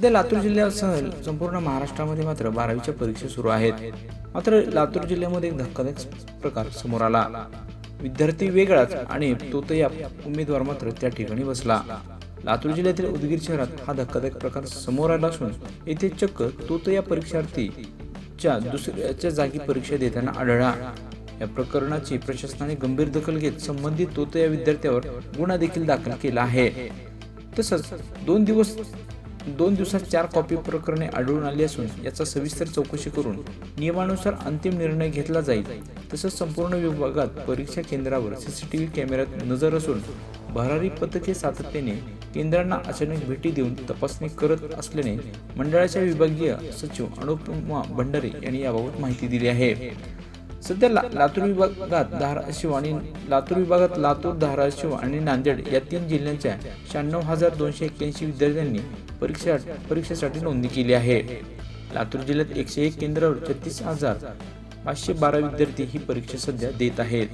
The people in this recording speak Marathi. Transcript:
सध्या लातूर जिल्ह्यासह संपूर्ण महाराष्ट्रामध्ये मात्र बारावीच्या परीक्षा सुरू आहेत. मात्र लातूर जिल्ह्यामध्ये एक धक्कादायक प्रकार समोर आला. विद्यार्थी वेगळाच आणि तोतया उमेदवार मात्र त्या ठिकाणी बसला. लातूर जिल्ह्यातील उदगीर शहरात हा धक्कादायक प्रकार समोर आला असून येथे चक्क तोतया परीक्षार्थीच्या दुसऱ्याच्या जागी परीक्षा देताना आढळला. या प्रकरणाची प्रशासनाने गंभीर दखल घेत संबंधित तोतया विद्यार्थ्यावर गुन्हा देखील दाखल केला आहे. तसंच दोन दिवस दोन दिवसात चार कॉपी प्रकरणे आढळून आली असून याचा सविस्तर चौकशी करून नियमानुसार अंतिम निर्णय घेतला जाईल. तसंच संपूर्ण विभागात परीक्षा केंद्रावर सीसीटीव्ही कॅमेऱ्यात नजर असून भरारी पथके सातत्याने केंद्रांना अचानक भेटी देऊन तपासणी करत असल्याने मंडळाच्या विभागीय सचिव अनुपमा भंडारे यांनी याबाबत माहिती दिली आहे. सध्या ला लातूर विभागात धाराशिव आणि लातूर विभागात लातूर धाराशिव आणि नांदेड या तीन जिल्ह्यांच्या शहाण्णव हजार दोनशे एक्क्याऐंशी विद्यार्थ्यांनी परीक्षा परीक्षेसाठी नोंदणी केली आहे. लातूर जिल्ह्यात एकशे एक केंद्रावर छत्तीस हजार पाचशे बारा विद्यार्थी ही परीक्षा सध्या देत आहेत.